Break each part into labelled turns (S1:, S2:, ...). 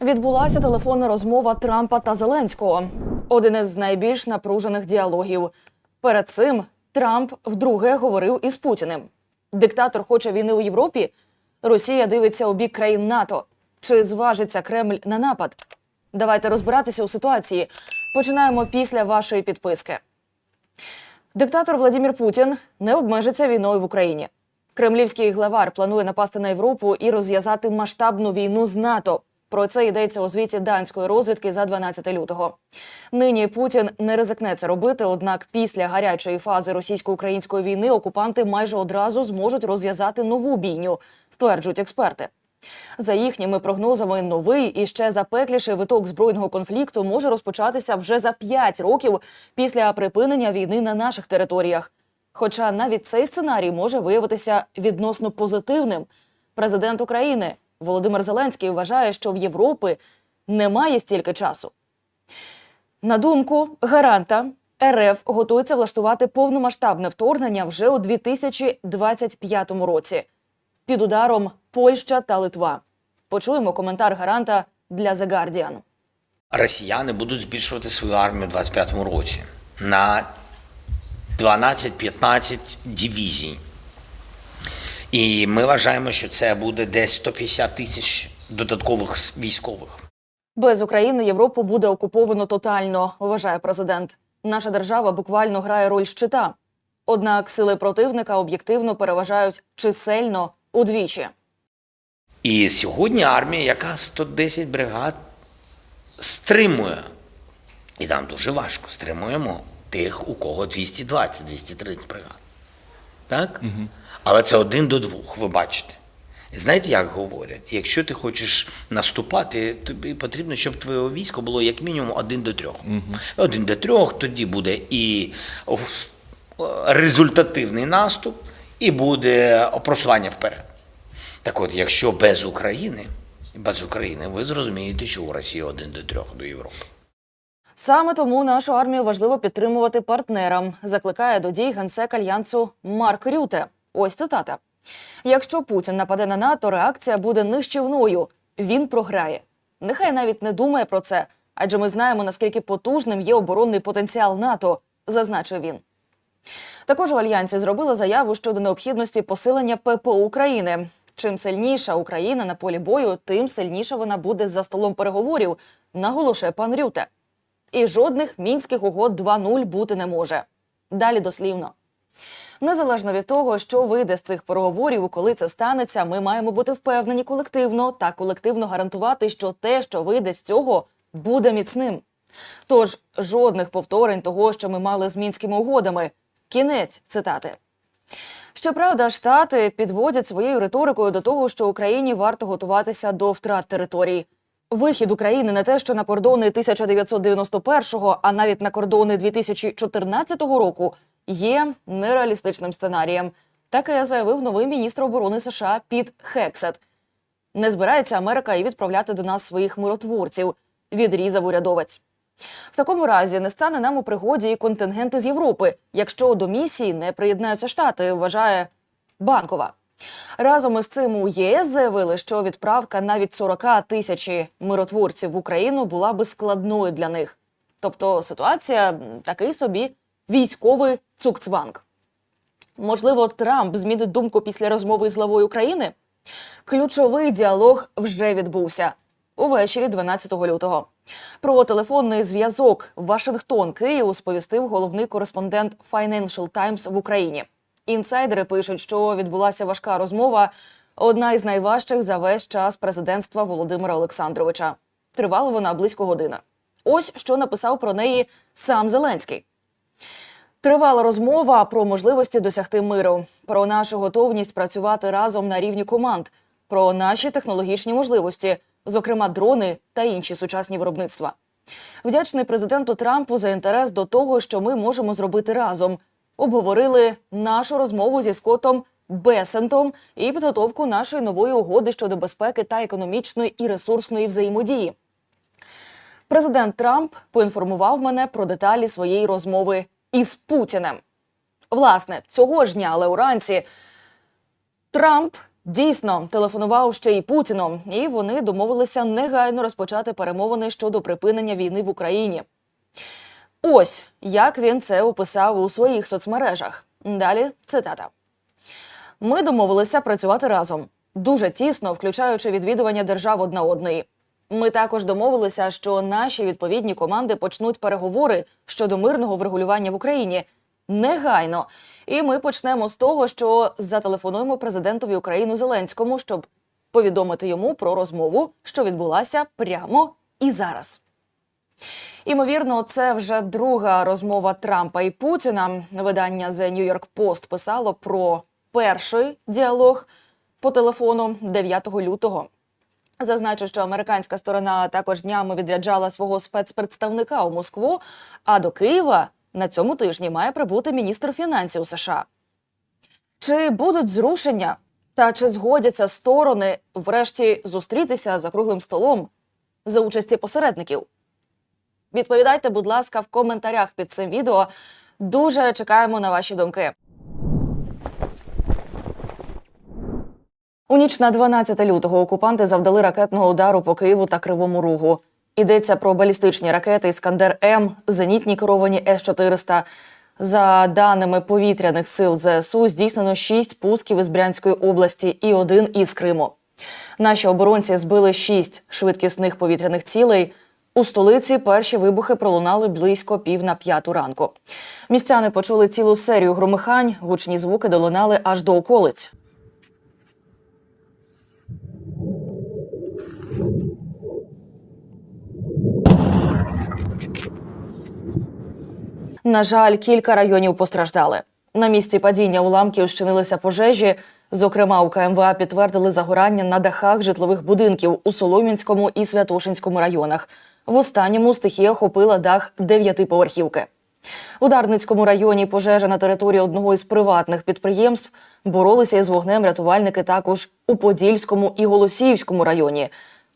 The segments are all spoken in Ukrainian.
S1: Відбулася телефонна розмова Трампа та Зеленського. Один із найбільш напружених діалогів. Перед цим Трамп вдруге говорив із Путіним. Диктатор хоче війни у Європі. Росія дивиться у бік країн НАТО. Чи зважиться Кремль на напад? Давайте розбиратися у ситуації. Починаємо після вашої підписки. Диктатор Владимир Путін не обмежиться війною в Україні. Кремлівський главар планує напасти на Європу і розв'язати масштабну війну з НАТО. Про це йдеться у звіті данської розвідки за 12 лютого. Нині Путін не ризикне це робити. Однак, після гарячої фази російсько-української війни окупанти майже одразу зможуть розв'язати нову бійню, стверджують експерти. За їхніми прогнозами, новий і ще запекліший виток збройного конфлікту може розпочатися вже за 5 років після припинення війни на наших територіях. Хоча навіть цей сценарій може виявитися відносно позитивним. Президент України Володимир Зеленський вважає, що в Європи немає стільки часу. На думку гаранта, РФ готується влаштувати повномасштабне вторгнення вже у 2025 році. Під ударом Польща та Литва. Почуємо коментар гаранта для The Guardian.
S2: Росіяни будуть збільшувати свою армію у 25-му році на 12-15 дивізій. І ми вважаємо, що це буде десь 150 тисяч додаткових військових.
S1: Без України Європу буде окуповано тотально, вважає президент. Наша держава буквально грає роль щита. Однак сили противника об'єктивно переважають чисельно удвічі.
S2: І сьогодні армія, яка 110 бригад, стримує. І нам дуже важко стримуємо тих, у кого 220-230 бригад. Так? Але це один до двох, ви бачите. Знаєте, як говорять? Якщо ти хочеш наступати, тобі потрібно, щоб твоє військо було як мінімум один до трьох. Один до трьох, тоді буде і результативний наступ, і буде просування вперед. Так от, якщо без України, без України, ви зрозумієте, що у Росії один до трьох до Європи.
S1: Саме тому нашу армію важливо підтримувати партнерам, закликає до дій генсек альянсу Марк Рюте. Ось цитата: якщо Путін нападе на НАТО, реакція буде нищівною. Він програє. Нехай навіть не думає про це, адже ми знаємо наскільки потужним є оборонний потенціал НАТО, зазначив він. Також у альянсі зробили заяву щодо необхідності посилення ППО України. Чим сильніша Україна на полі бою, тим сильніша вона буде за столом переговорів, наголошує пан Рюте. І жодних мінських угод 2.0 бути не може. Далі дослівно. Незалежно від того, що вийде з цих переговорів, коли це станеться, ми маємо бути впевнені колективно та колективно гарантувати, що те, що вийде з цього, буде міцним. Тож жодних повторень того, що ми мали з мінськими угодами. Кінець цитати. Щоправда, штати підводять своєю риторикою до того, що Україні варто готуватися до втрат територій. Вихід України не те, що на кордони 1991-го, а навіть на кордони 2014 року, є нереалістичним сценарієм. Таке заявив новий міністр оборони США Піт Хексет. Не збирається Америка і відправляти до нас своїх миротворців, відрізав урядовець. В такому разі не стане нам у пригоді і контингенти з Європи, якщо до місії не приєднаються штати, вважає Банкова. Разом із цим у ЄС заявили, що відправка навіть 40 тисячі миротворців в Україну була би складною для них. Тобто ситуація такий собі військовий цукцванг. Можливо, Трамп змінить думку після розмови з главою України? Ключовий діалог вже відбувся увечері 12 лютого. Про телефонний зв'язок Вашингтон Київ сповістив головний кореспондент Financial Times в Україні. Інсайдери пишуть, що відбулася важка розмова, одна із найважчих за весь час президентства Володимира Олександровича. Тривала вона близько години. Ось що написав про неї сам Зеленський. Тривала розмова про можливості досягти миру, про нашу готовність працювати разом на рівні команд, про наші технологічні можливості, зокрема дрони та інші сучасні виробництва. Вдячний президенту Трампу за інтерес до того, що ми можемо зробити разом. Обговорили нашу розмову зі Скоттом Бесентом і підготовку нашої нової угоди щодо безпеки та економічної і ресурсної взаємодії. Президент Трамп поінформував мене про деталі своєї розмови із Путіним. Власне, цього ж дня, але уранці Трамп Дійсно, телефонував ще й Путіну, і вони домовилися негайно розпочати перемовини щодо припинення війни в Україні. Ось як він це описав у своїх соцмережах. Далі цитата. Ми домовилися працювати разом дуже тісно, включаючи відвідування держав одна одної. Ми також домовилися, що наші відповідні команди почнуть переговори щодо мирного врегулювання в Україні негайно. І ми почнемо з того, що зателефонуємо президентові України Зеленському, щоб повідомити йому про розмову, що відбулася прямо і зараз. Імовірно, це вже друга розмова Трампа і Путіна. Видання The New York Post писало про перший діалог по телефону 9 лютого. Зазначу, що американська сторона також днями відряджала свого спецпредставника у Москву. А до Києва на цьому тижні має прибути міністр фінансів США. Чи будуть зрушення та чи згодяться сторони врешті зустрітися за круглим столом за участі посередників? Відповідайте, будь ласка, в коментарях під цим відео. Дуже чекаємо на ваші думки. У ніч на 12 лютого окупанти завдали ракетного удару по Києву та Кривому Рогу. Йдеться про балістичні ракети Іскандер М, зенітні керовані С-400. За даними повітряних сил ЗСУ, здійснено шість пусків із Брянської області і один із Криму. Наші оборонці збили шість швидкісних повітряних цілей. У столиці перші вибухи пролунали близько пів на п'яту ранку. Містяни почули цілу серію громихань, гучні звуки долунали аж до околиць. На жаль, кілька районів постраждали. На місці падіння уламків щинилися пожежі. Зокрема, у КМВА підтвердили загорання на дахах житлових будинків у Солом'янському і Святошинському районах. В останньому стихія охопила дах дев'ятиповерхівки. У Дарницькому районі пожежа на території одного із приватних підприємств боролися із вогнем рятувальники також у Подільському і Голосіївському районі.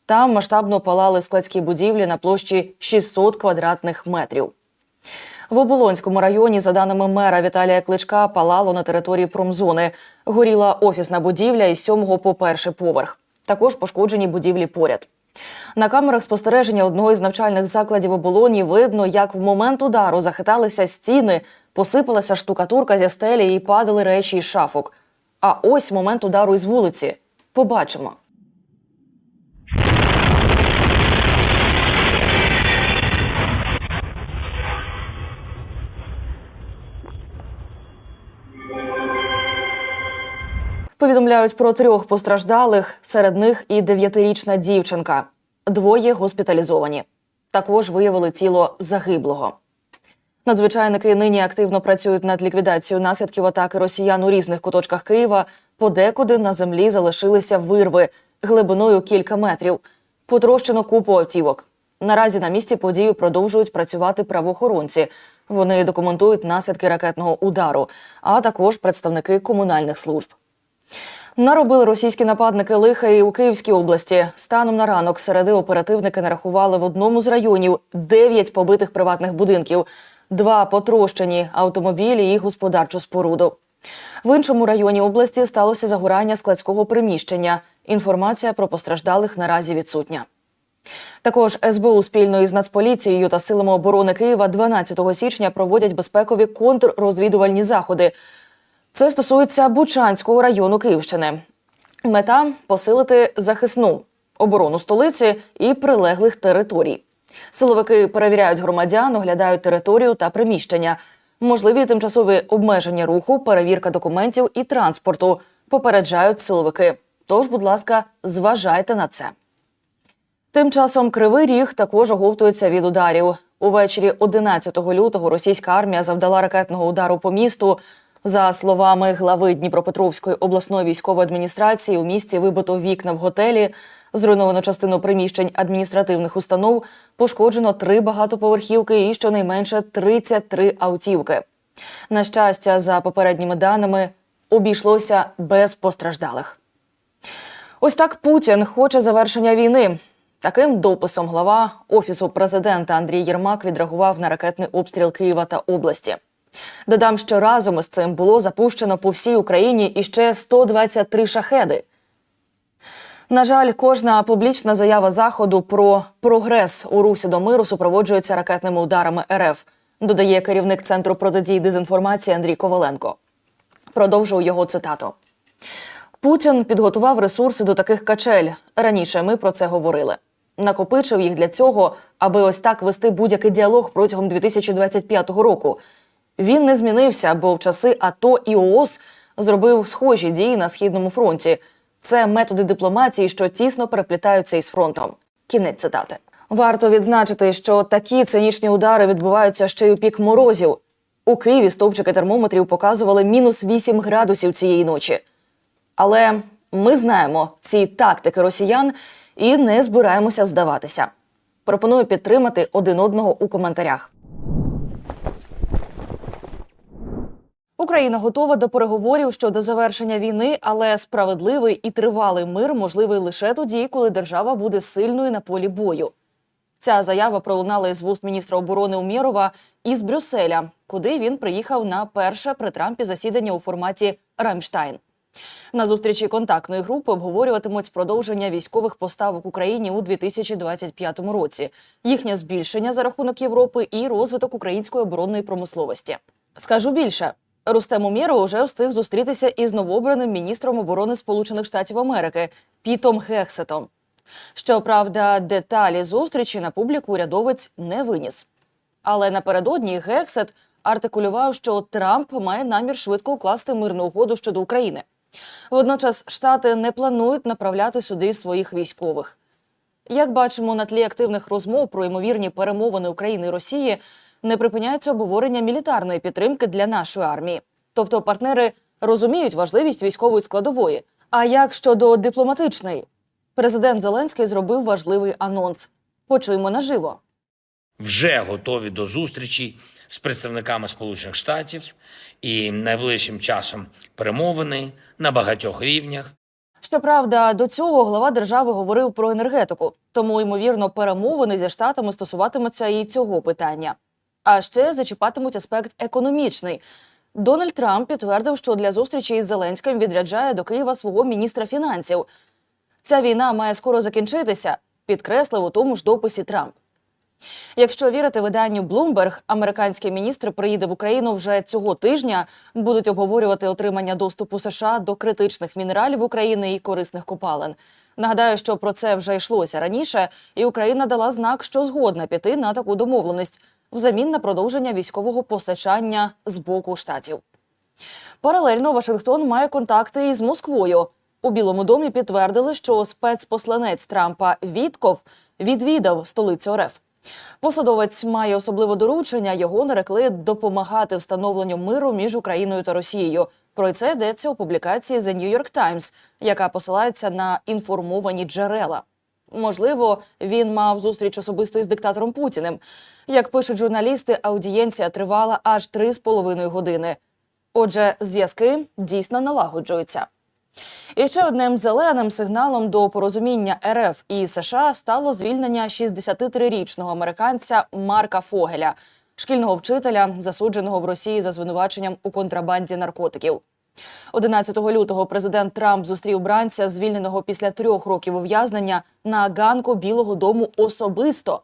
S1: Там масштабно палали складські будівлі на площі 600 квадратних метрів. В Оболонському районі, за даними мера Віталія Кличка, палало на території промзони. Горіла офісна будівля із сьомого по перший поверх. Також пошкоджені будівлі поряд. На камерах спостереження одного із навчальних закладів оболоні видно, як в момент удару захиталися стіни, посипалася штукатурка зі стелі і падали речі із шафок. А ось момент удару із вулиці. Побачимо. Повідомляють про трьох постраждалих, серед них і дев'ятирічна дівчинка. Двоє госпіталізовані. Також виявили тіло загиблого. Надзвичайники нині активно працюють над ліквідацією наслідків атаки росіян у різних куточках Києва. Подекуди на землі залишилися вирви глибиною кілька метрів. Потрощено купу автівок. Наразі на місці події продовжують працювати правоохоронці. Вони документують наслідки ракетного удару, а також представники комунальних служб. Наробили російські нападники лиха і у Київській області. Станом на ранок середи оперативники нарахували в одному з районів 9 побитих приватних будинків, два потрощені автомобілі і господарчу споруду. В іншому районі області сталося загорання складського приміщення. Інформація про постраждалих наразі відсутня. Також СБУ спільно із Нацполіцією та силами оборони Києва 12 січня проводять безпекові контррозвідувальні заходи. Це стосується Бучанського району Київщини. Мета посилити захисну оборону столиці і прилеглих територій. Силовики перевіряють громадян, оглядають територію та приміщення, можливі тимчасові обмеження руху, перевірка документів і транспорту. Попереджають силовики. Тож, будь ласка, зважайте на це. Тим часом Кривий Ріг також оговтується від ударів. Увечері 11 лютого російська армія завдала ракетного удару по місту. За словами глави Дніпропетровської обласної військової адміністрації, у місті вибито вікна в готелі, зруйновано частину приміщень адміністративних установ, пошкоджено три багатоповерхівки і щонайменше 33 автівки. На щастя, за попередніми даними, обійшлося без постраждалих. Ось так Путін хоче завершення війни. Таким дописом глава офісу президента Андрій Єрмак відреагував на ракетний обстріл Києва та області. Додам, що разом із цим було запущено по всій Україні іще 123 шахеди. На жаль, кожна публічна заява заходу про прогрес у русі до миру супроводжується ракетними ударами РФ, додає керівник центру протидії дезінформації Андрій Коваленко. Продовжую його цитату. Путін підготував ресурси до таких качель. Раніше ми про це говорили. Накопичив їх для цього, аби ось так вести будь-який діалог протягом 2025 року. Він не змінився, бо в часи АТО і ООС зробив схожі дії на східному фронті. Це методи дипломатії, що тісно переплітаються із фронтом. Кінець цитати. Варто відзначити, що такі цинічні удари відбуваються ще й у пік морозів. У Києві стовпчики термометрів показували мінус 8 градусів цієї ночі. Але ми знаємо ці тактики росіян і не збираємося здаватися. Пропоную підтримати один одного у коментарях. Україна готова до переговорів щодо завершення війни, але справедливий і тривалий мир можливий лише тоді, коли держава буде сильною на полі бою. Ця заява пролунала із вуст міністра оборони Умєрова із Брюсселя, куди він приїхав на перше при Трампі засідання у форматі Рамштайн. На зустрічі контактної групи обговорюватимуть продовження військових поставок Україні у 2025 році, їхнє збільшення за рахунок Європи і розвиток української оборонної промисловості. Скажу більше. Рустем Умєров уже встиг зустрітися із новообраним міністром оборони Сполучених Штатів Америки Пітом Гексетом. Щоправда, деталі зустрічі на публіку урядовець не виніс. Але напередодні Гексет артикулював, що Трамп має намір швидко укласти мирну угоду щодо України. Водночас штати не планують направляти сюди своїх військових. Як бачимо, на тлі активних розмов про ймовірні перемовини України і Росії не припиняється обговорення мілітарної підтримки для нашої армії. Тобто партнери розуміють важливість військової складової. А як щодо дипломатичної? Президент Зеленський зробив важливий анонс. Почуємо наживо.
S2: вже готові до зустрічі з представниками Сполучених Штатів і найближчим часом перемовини на багатьох рівнях.
S1: Щоправда, до цього глава держави говорив про енергетику, тому ймовірно перемовини зі штатами стосуватимуться і цього питання. А ще зачіпатимуть аспект економічний. Дональд Трамп підтвердив, що для зустрічі із Зеленським відряджає до Києва свого міністра фінансів. Ця війна має скоро закінчитися, підкреслив у тому ж дописі Трамп. Якщо вірити виданню Bloomberg, американський міністр приїде в Україну вже цього тижня. Будуть обговорювати отримання доступу США до критичних мінералів України і корисних копалин. Нагадаю, що про це вже йшлося раніше, і Україна дала знак, що згодна піти на таку домовленість взамін на продовження військового постачання з боку штатів. Паралельно Вашингтон має контакти із Москвою. У Білому домі підтвердили, що спецпосланець Трампа Вітков відвідав столицю РФ. Посадовець має особливе доручення. Його нарекли допомагати встановленню миру між Україною та Росією. Про це йдеться у публікації The New York Times, яка посилається на інформовані джерела. Можливо, він мав зустріч особисто із диктатором Путіним. Як пишуть журналісти, аудієнція тривала аж три з половиною години. Отже, зв'язки дійсно налагоджуються. І ще одним зеленим сигналом до порозуміння РФ і США стало звільнення 63-річного американця Марка Фогеля, шкільного вчителя, засудженого в Росії за звинуваченням у контрабанді наркотиків. 11 лютого президент Трамп зустрів бранця, звільненого після трьох років ув'язнення на ганку Білого Дому особисто.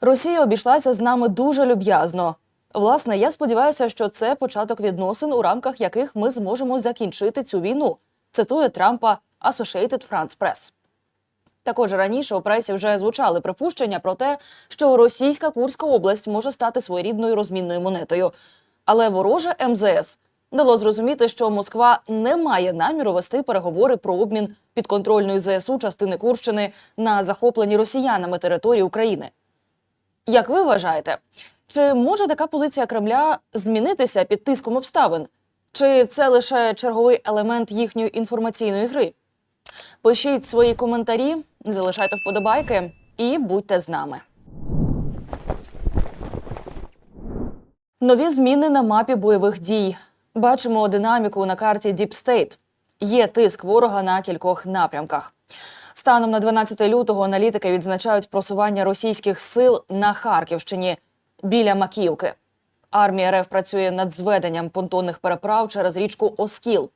S1: Росія обійшлася з нами дуже люб'язно. Власне, я сподіваюся, що це початок відносин, у рамках яких ми зможемо закінчити цю війну. Цитує Трампа Associated France Press. Також раніше у пресі вже звучали припущення про те, що російська Курська область може стати своєрідною розмінною монетою. Але вороже МЗС дало зрозуміти, що Москва не має наміру вести переговори про обмін підконтрольної ЗСУ частини Курщини на захоплені росіянами території України. Як ви вважаєте, чи може така позиція Кремля змінитися під тиском обставин? Чи це лише черговий елемент їхньої інформаційної гри? Пишіть свої коментарі, залишайте вподобайки і будьте з нами. Нові зміни на мапі бойових дій. Бачимо динаміку на карті State. Є тиск ворога на кількох напрямках. Станом на 12 лютого аналітики відзначають просування російських сил на Харківщині біля Макіївки. Армія РФ працює над зведенням понтонних переправ через річку Оскіл.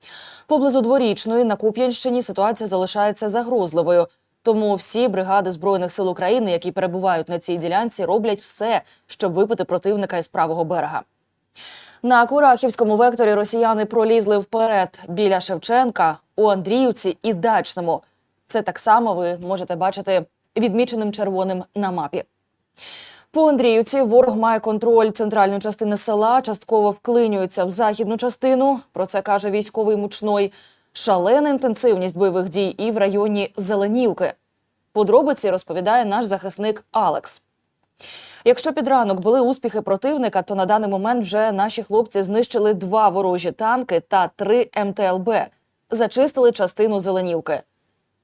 S1: Поблизу дворічної на Куп'янщині ситуація залишається загрозливою. Тому всі бригади збройних сил України, які перебувають на цій ділянці, роблять все, щоб випити противника із правого берега. На Курахівському векторі росіяни пролізли вперед біля Шевченка, у Андріївці і Дачному. Це так само ви можете бачити відміченим червоним на мапі. По Андріївці ворог має контроль центральної частини села, частково вклинюється в західну частину. Про це каже військовий мучной. Шалена інтенсивність бойових дій і в районі Зеленівки. Подробиці розповідає наш захисник Алекс. Якщо під ранок були успіхи противника, то на даний момент вже наші хлопці знищили два ворожі танки та три МТЛБ, зачистили частину Зеленівки.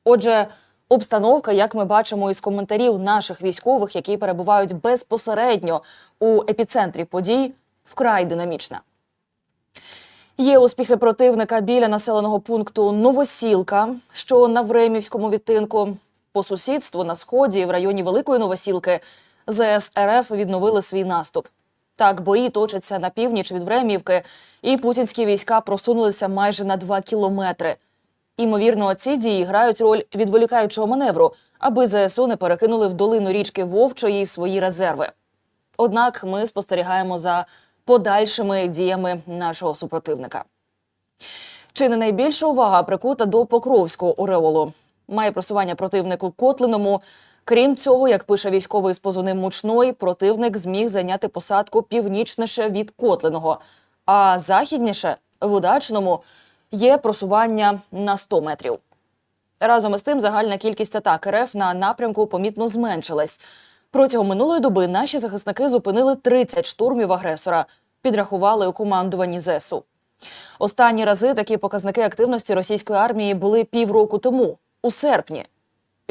S1: Отже, обстановка, як ми бачимо із коментарів наших військових, які перебувають безпосередньо у епіцентрі подій, вкрай динамічна. Є успіхи противника біля населеного пункту Новосілка, що на Времівському відтинку. По сусідству на сході в районі Великої Новосілки ЗС РФ відновили свій наступ. Так, бої точаться на північ від Времівки, і путінські війська просунулися майже на 2 кілометри. Імовірно, ці дії грають роль відволікаючого маневру, аби ЗСУ не перекинули в долину річки Вовчої свої резерви. Однак ми спостерігаємо за подальшими діями нашого супротивника. Чи не найбільша увага прикута до Покровського ореолу? Має просування противнику Котлиному. Крім цього, як пише військовий з позивним Мучной, противник зміг зайняти посадку північніше від Котлиного, а західніше в Удачному є просування на 100 метрів. Разом із тим, загальна кількість атак РФ на напрямку помітно зменшилась. Протягом минулої доби наші захисники зупинили 30 штурмів агресора, підрахували у командуванні ЗСУ. Останні рази такі показники активності російської армії були півроку тому, у серпні.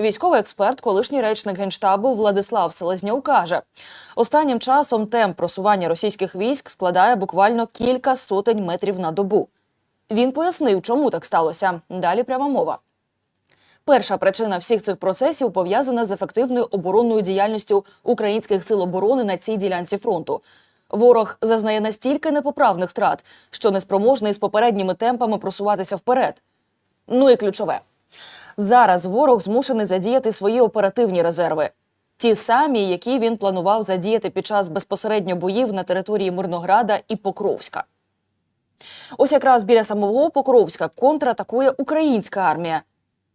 S1: Військовий експерт, колишній речник генштабу Владислав Селезньов каже: останнім часом темп просування російських військ складає буквально кілька сотень метрів на добу. Він пояснив, чому так сталося. Далі пряма мова. Перша причина всіх цих процесів пов'язана з ефективною оборонною діяльністю українських сил оборони на цій ділянці фронту. Ворог зазнає настільки непоправних втрат, що неспроможний з попередніми темпами просуватися вперед. Ну і ключове. Зараз ворог змушений задіяти свої оперативні резерви, ті самі, які він планував задіяти під час безпосередньо боїв на території Мирнограда і Покровська. Ось якраз біля самого Покровська контратакує українська армія.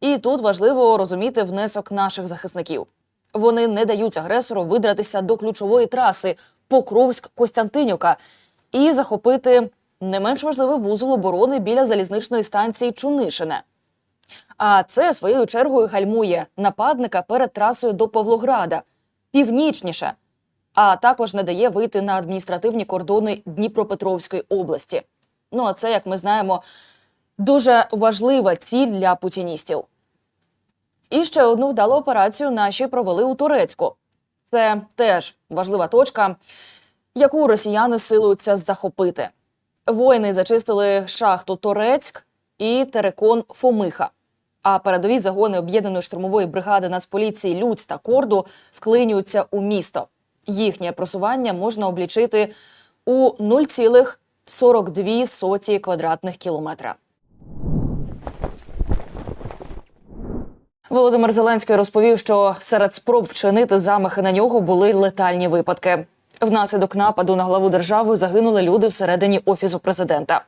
S1: І тут важливо розуміти внесок наших захисників. Вони не дають агресору видратися до ключової траси Покровськ-Костянтинівка і захопити не менш важливий вузол оборони біля залізничної станції Чунишине. А це своєю чергою гальмує нападника перед трасою до Павлограда північніше, а також не дає вийти на адміністративні кордони Дніпропетровської області. Ну а це, як ми знаємо, дуже важлива ціль для путіністів. І ще одну вдалу операцію наші провели у Турецьку. Це теж важлива точка, яку росіяни силуються захопити. Воїни зачистили шахту Торецьк і терекон Фомиха. А передові загони об'єднаної штурмової бригади Нацполіції Людь та Корду вклинюються у місто. Їхнє просування можна облічити у 0,42 соті квадратних кілометра. Володимир Зеленський розповів, що серед спроб вчинити замахи на нього були летальні випадки. Внаслідок нападу на главу держави загинули люди всередині офісу президента.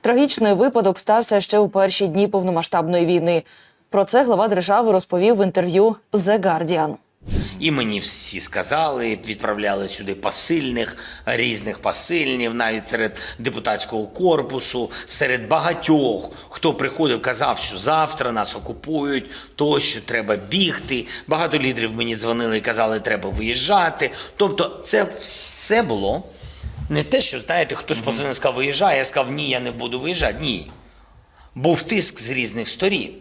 S1: Трагічний випадок стався ще у перші дні повномасштабної війни. Про це глава держави розповів в інтерв'ю The Guardian.
S2: І мені всі сказали, відправляли сюди посильних, різних посильнів, навіть серед депутатського корпусу, серед багатьох, хто приходив, казав, що завтра нас окупують, то що треба бігти. Багато лідерів мені дзвонили і казали, треба виїжджати. Тобто, це все було не те, що знаєте, хтось позвонив, сказав, виїжджай, я сказав, ні, я не буду виїжджати. Ні. Був тиск з різних сторін.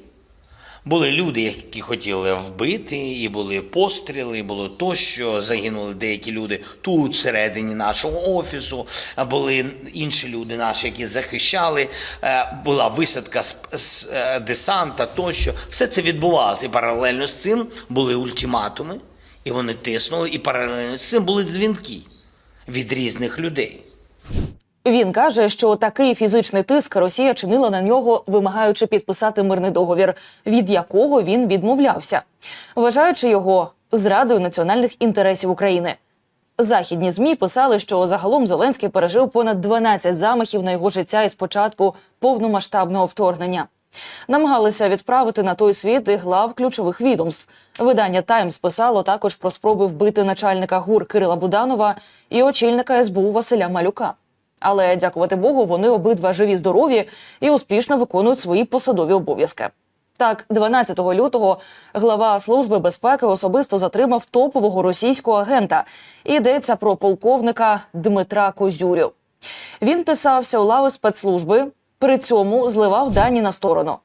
S2: Були люди, які хотіли вбити, і були постріли, і було то, що загинули деякі люди тут, всередині нашого офісу. Були інші люди наші, які захищали. Е, Була висадка з, е, десанта, тощо. Все це відбувалося. І паралельно з цим були ультиматуми, і вони тиснули, і паралельно з цим були дзвінки від різних людей.
S1: Він каже, що такий фізичний тиск Росія чинила на нього, вимагаючи підписати мирний договір, від якого він відмовлявся, вважаючи його зрадою національних інтересів України. Західні змі писали, що загалом Зеленський пережив понад 12 замахів на його життя із початку повномасштабного вторгнення. Намагалися відправити на той світ і глав ключових відомств. Видання Таймс писало також про спроби вбити начальника ГУР Кирила Буданова і очільника СБУ Василя Малюка. Але дякувати Богу, вони обидва живі, здорові і успішно виконують свої посадові обов'язки. Так, 12 лютого глава служби безпеки особисто затримав топового російського агента. Йдеться про полковника Дмитра Козюрю. Він тисався у лави спецслужби, при цьому зливав дані на сторону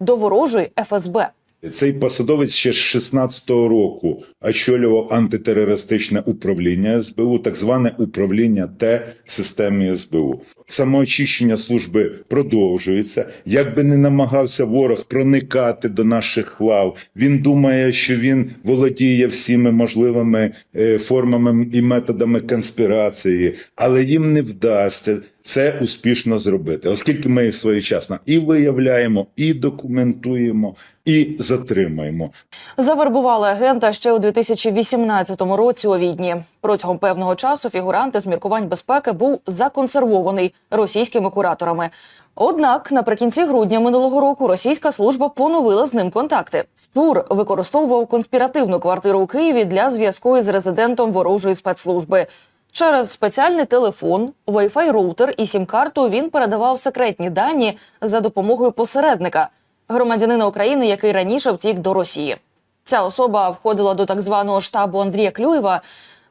S1: до ворожої ФСБ.
S3: Цей посадовець ще з 16-го року очолював антитерористичне управління СБУ, так зване управління Т в системі СБУ. Самоочищення служби продовжується. Як би не намагався ворог проникати до наших лав, він думає, що він володіє всіми можливими е, формами і методами конспірації, але їм не вдасться це успішно зробити, оскільки ми своєчасно і виявляємо, і документуємо, і затримаємо.
S1: Завербували агента ще у 2018 році у Відні. Протягом певного часу фігурант з міркувань безпеки був законсервований російськими кураторами. Однак наприкінці грудня минулого року російська служба поновила з ним контакти. Тур використовував конспіративну квартиру у Києві для зв'язку із резидентом ворожої спецслужби. Через спеціальний телефон, Wi-Fi роутер і сім-карту він передавав секретні дані за допомогою посередника громадянина України, який раніше втік до Росії. Ця особа входила до так званого штабу Андрія Клюєва,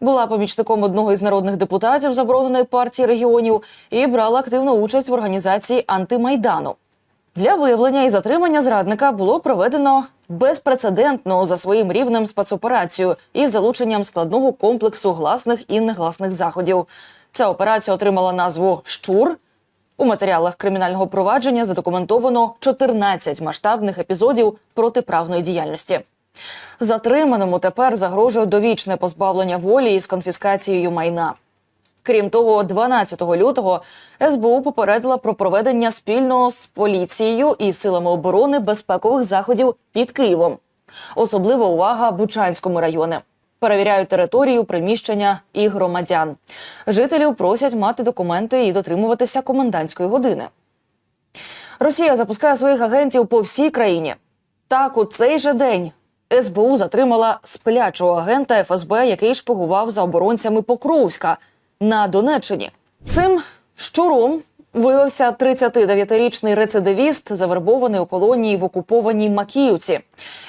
S1: була помічником одного із народних депутатів забороненої партії регіонів і брала активну участь в організації антимайдану. Для виявлення і затримання зрадника було проведено безпрецедентну за своїм рівнем спецоперацію із залученням складного комплексу гласних і негласних заходів. Ця операція отримала назву Щур. У матеріалах кримінального провадження задокументовано 14 масштабних епізодів протиправної діяльності. Затриманому тепер загрожує довічне позбавлення волі із конфіскацією майна. Крім того, 12 лютого СБУ попередила про проведення спільно з поліцією і силами оборони безпекових заходів під Києвом. Особлива увага Бучанському районі. Перевіряють територію, приміщення і громадян. Жителів просять мати документи і дотримуватися комендантської години. Росія запускає своїх агентів по всій країні. Так, у цей же день СБУ затримала сплячого агента ФСБ, який шпигував за оборонцями Покровська на Донеччині. Цим щуром виявився 39-річний рецидивіст, завербований у колонії в окупованій Макіївці.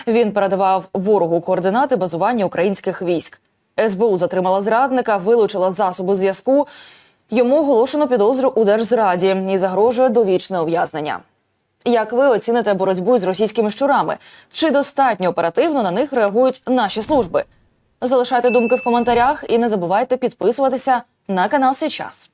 S1: Він передавав ворогу координати базування українських військ. СБУ затримала зрадника, вилучила засоби зв'язку. Йому оголошено підозру у держзраді і загрожує довічне ув'язнення. Як ви оціните боротьбу з російськими щурами? Чи достатньо оперативно на них реагують наші служби? Залишайте думки в коментарях і не забувайте підписуватися на канал Сейчас.